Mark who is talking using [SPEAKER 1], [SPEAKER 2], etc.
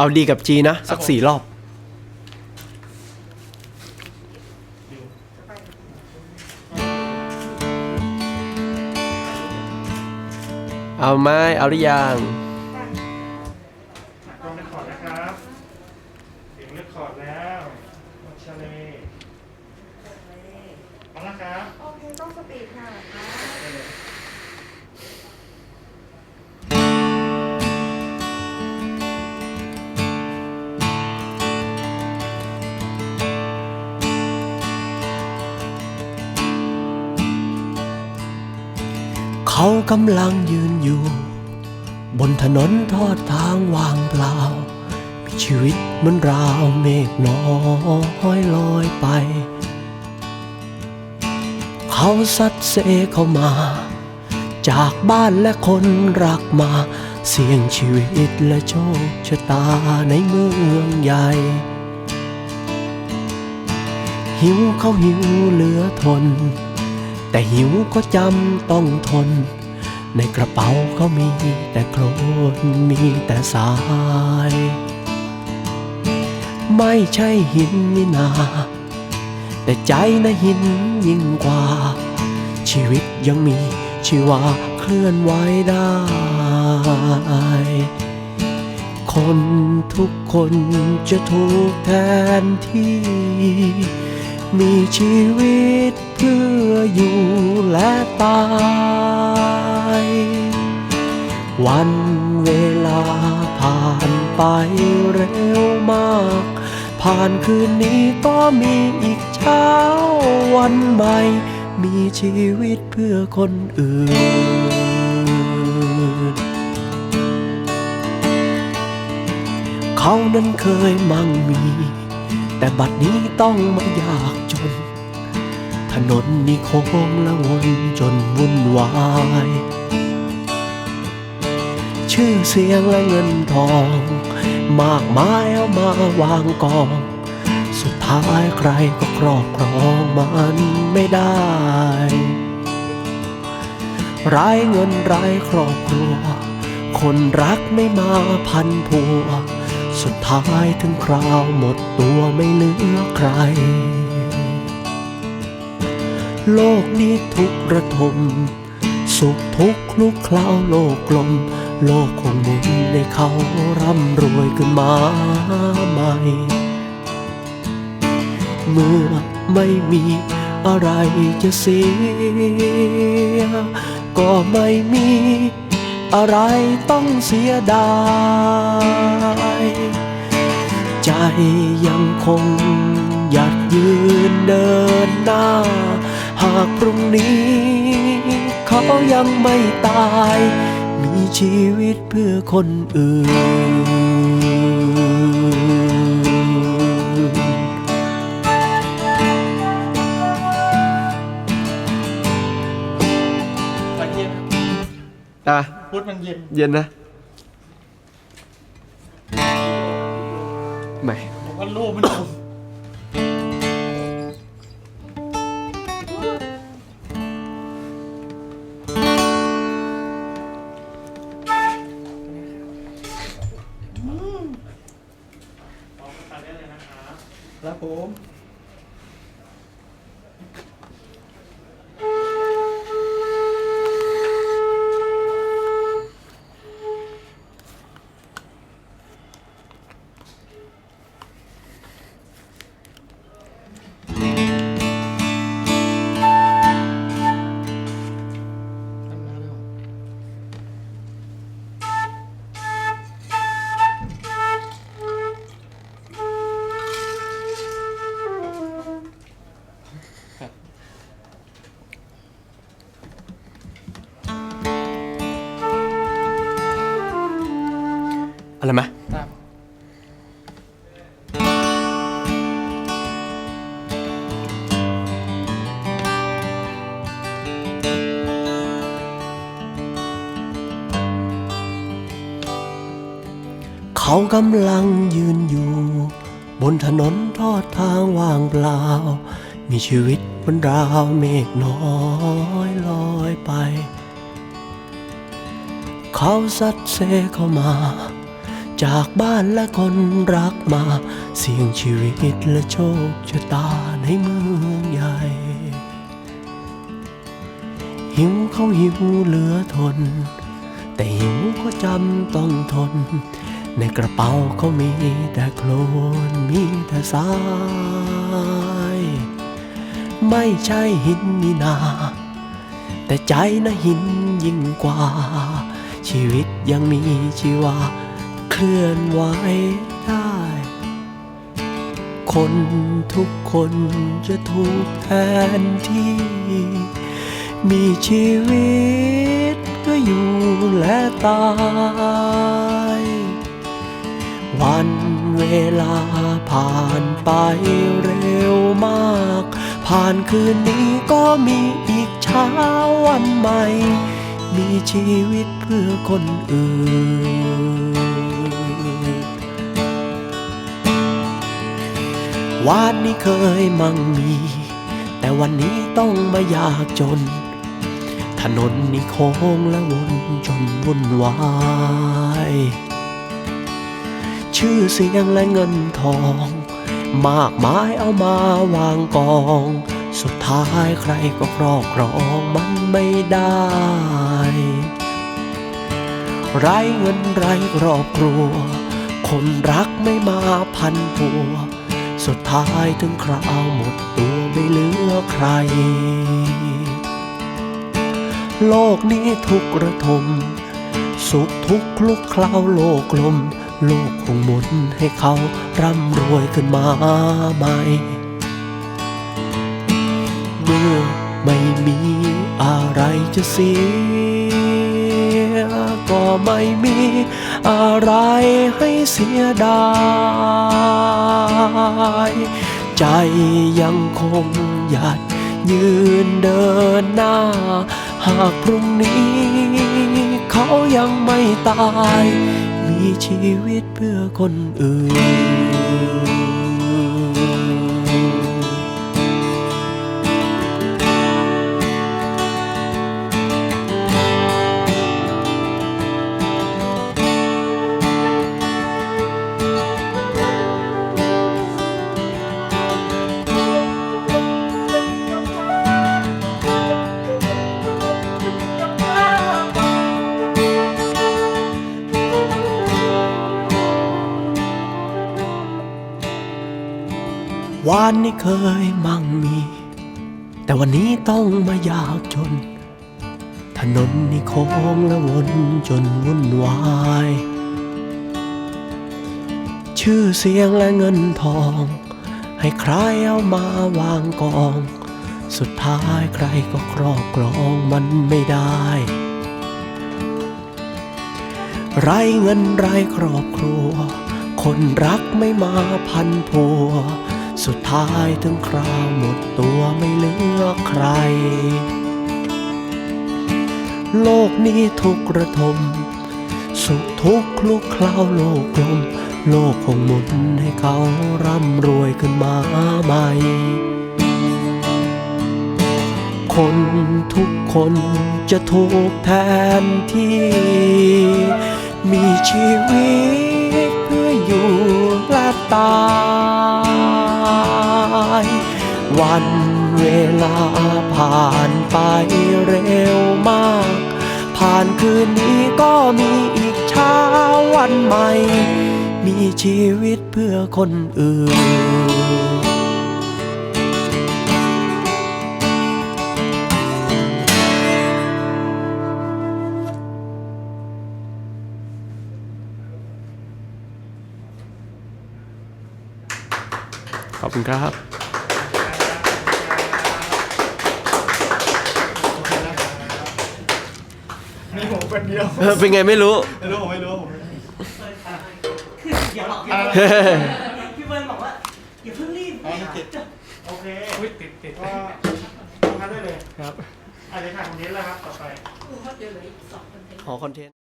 [SPEAKER 1] เอาดีกับจีนะ สักสี่รอบ เอาไหมเอาหรือยัง
[SPEAKER 2] กล้องเรคคอร์ดนะครับเสียงเรคคอร์ดแล้ววัชเลพร้อมนะครับ
[SPEAKER 3] โอเค ต้องสปีดค่ะ
[SPEAKER 1] เขากำลังยืนอยู่ บนถนนทอดทางว่างเปล่า มีชีวิตเหมือนราวเมฆน้อยลอยไป เขาสัดเซเข้ามา จากบ้านและคนรักมา เสี่ยงชีวิตและโชคชะตาในเมืองใหญ่ หิวเขาหิวเหลือทน แต่หิวก็จำต้องทน ในกระเป๋าเขามีแต่โคลนมีแต่สาย ไม่ใช่หินนี่นา แต่ใจนะหินยิ่งกว่า ชีวิตยังมีชีวาเคลื่อนไหวได้ คนทุกคนจะถูกแทนที่ มีชีวิต เพื่ออยู่และตาย วันเวลาผ่านไปเร็วมาก ผ่านคืนนี้ก็มีอีกเช้าวันใหม่ มีชีวิตเพื่อคนอื่น เขานั้นเคยมั่งมี แต่บัดนี้ต้องมายากจน ถนนนี้โค้งและวนจนวุ่นวาย ชื่อเสียงและเงินทอง มากมายเอามาวางกอง สุดท้ายใครก็ครอบครองมันไม่ได้รายเงินรายครอบครัว คนรักไม่มาพันผัว สุดท้ายถึงคราวหมดตัวไม่เหลือใคร โลกนี้ทุกระทม สุขทุกข์คลุกคล้าโลกกลม โลกคงมุนในเขาร่ำรวยขึ้นมาใหม่ เมื่อไม่มีอะไรจะเสีย ก็ไม่มีอะไรต้องเสียดาย ใจยังคงหยัดยืนเดินหน้าากพรุ่งนี้ เขายังไม่ตาย มีชีวิตเพื่อคนอื่น
[SPEAKER 2] แต่เย็น
[SPEAKER 1] อะ
[SPEAKER 2] พุทธมันเย็น
[SPEAKER 1] เย็นนะไม่
[SPEAKER 2] ผมว่ารูปมันอ เขา
[SPEAKER 1] กำลังยืนอยู่ บนถนนทอดทางว่างเปล่า มีชีวิตบนราวเมฆน้อยลอยไป เขาสัดเซเข้ามา จากบ้านและคนรักมา เสี่ยงชีวิตและโชคชะตาในเมืองใหญ่ หิวเขาหิวเหลือทน แต่หิวก็จำต้องทน ในกระเป๋าเขามีแต่โคลนมีแต่ทราย ไม่ใช่หินนี่นา แต่ใจนะหินยิ่งกว่า ชีวิตยังมีชีวา เคลื่อนไหวได้ คนทุกคนจะถูกแทนที่ มีชีวิตก็อยู่และตาย วันเวลาผ่านไปเร็วมาก ผ่านคืนนี้ก็มีอีกเช้าวันใหม่ มีชีวิตเพื่อคนอื่น วานนี้เคยมั่งมี แต่วันนี้ต้องมายากจน ถนนนี่โค้งและวนจนวุ่นวาย ชื่อเสียงและเงินทอง มากมายเอามาวางกอง สุดท้ายใครก็ครอบครองมันไม่ได้ ไรเงินไรครอบครัว คนรักไม่มาพันผัว สุดท้ายถึงคราวหมดตัวไม่เหลือใคร โลกนี้ทุกระทมสุขทุกข์คลุกเคล้าโลกลม โลกคงหมุนให้เขาร่ำรวยขึ้นมาใหม่ เมื่อไม่มีอะไรจะเสีย ก็ไม่มีอะไรให้เสียดายใจยังคงหยัดยืนเดินหน้า หากพรุ่งนี้เขายังไม่ตาย ชีวิตเพื่อคนอื่นานนี้เคยมั่งมี แต่วันนี้ต้องมายากจน ถนนนี่โค้งและวนจนวุ่นวาย ชื่อเสียงและเงินทอง ให้ใครเอามาวางกอง สุดท้ายใครก็ครอบครองมันไม่ได้ ไรเงินไรครอบครัว คนรักไม่มาพันผัว สุดท้ายถึงคราวหมดตัวไม่เหลือใคร โลกนี้ทุกระทม สุขทุกข์คลุกเคล้าโลกกลม โลกคงหมุนให้เขาร่ำรวยขึ้นมาใหม่ คนทุกคนจะถูกแทนที่ มีชีวิตเพื่ออยู่และตาย วันเวลาผ่านไปเร็วมาก ผ่านคืนนี้ก็มีอีกเช้าวันใหม่ มีชีวิตเพื่อคนอื่นขอบคุณครับ
[SPEAKER 2] มีผม คนเดียว
[SPEAKER 1] เป็นไงไม่รู้
[SPEAKER 2] ไม่รู้ผมไม่รู้ผมไม่รู้
[SPEAKER 3] คืออย่าบอกอย่าบอกพี่เบิร์นบอกว่าอย่าเพิ่งรีบ
[SPEAKER 2] อ๋อมันติดโอเคอุ้ยติดติดก็ทำได้เลย
[SPEAKER 1] ครับ
[SPEAKER 2] อาจจะถ่ายตรงนี้แล้วครับต่อไป
[SPEAKER 1] ขอคอนเทนต์